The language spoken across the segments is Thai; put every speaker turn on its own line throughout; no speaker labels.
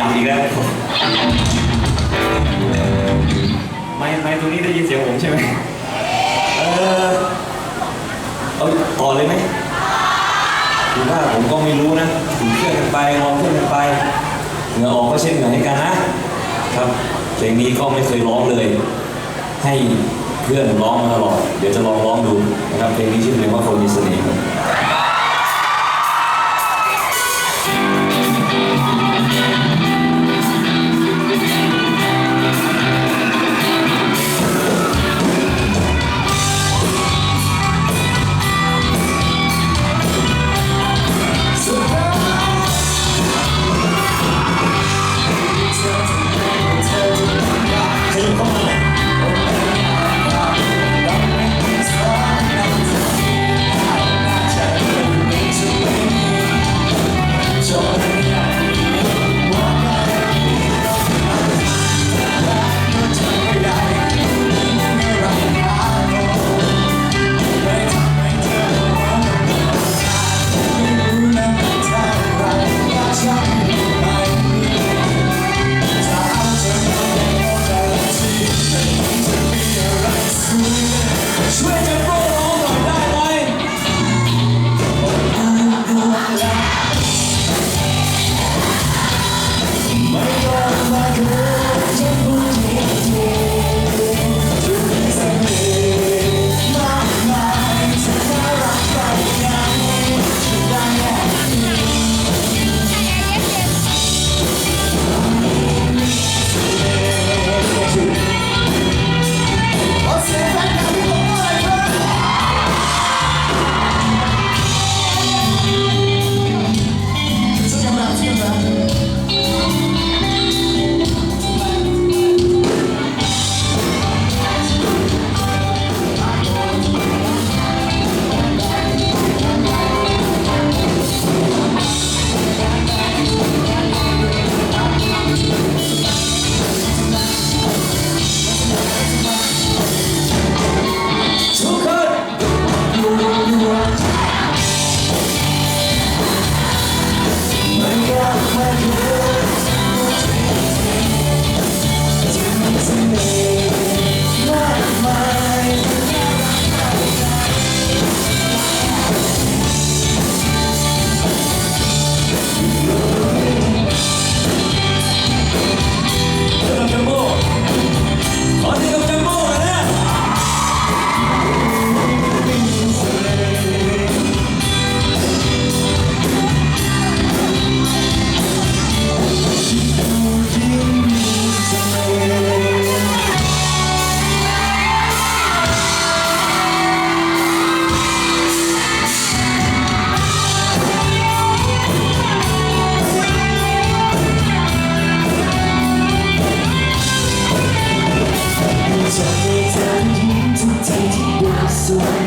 ดับอีกแล้ว ไม่ไม่ตรงนี้ได้ยินเสียงผมใช่ไหมเออเอาต่อเลยไหมคือว่าผมก็ไม่รู้นะถึงเชื่อกันไปลองเครื่อกันไปเหงื่อออกก็เช่นเหงื่อให้กันนะครับเพลงนี้ก็ไม่เคยร้องเลย ให้เพื่อนร้องมาตลอด เดี๋ยวจะลองร้องดูนะครับเพลงนี้ชื่อเพลงว่าคนมีเสน่ห์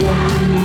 Thank you.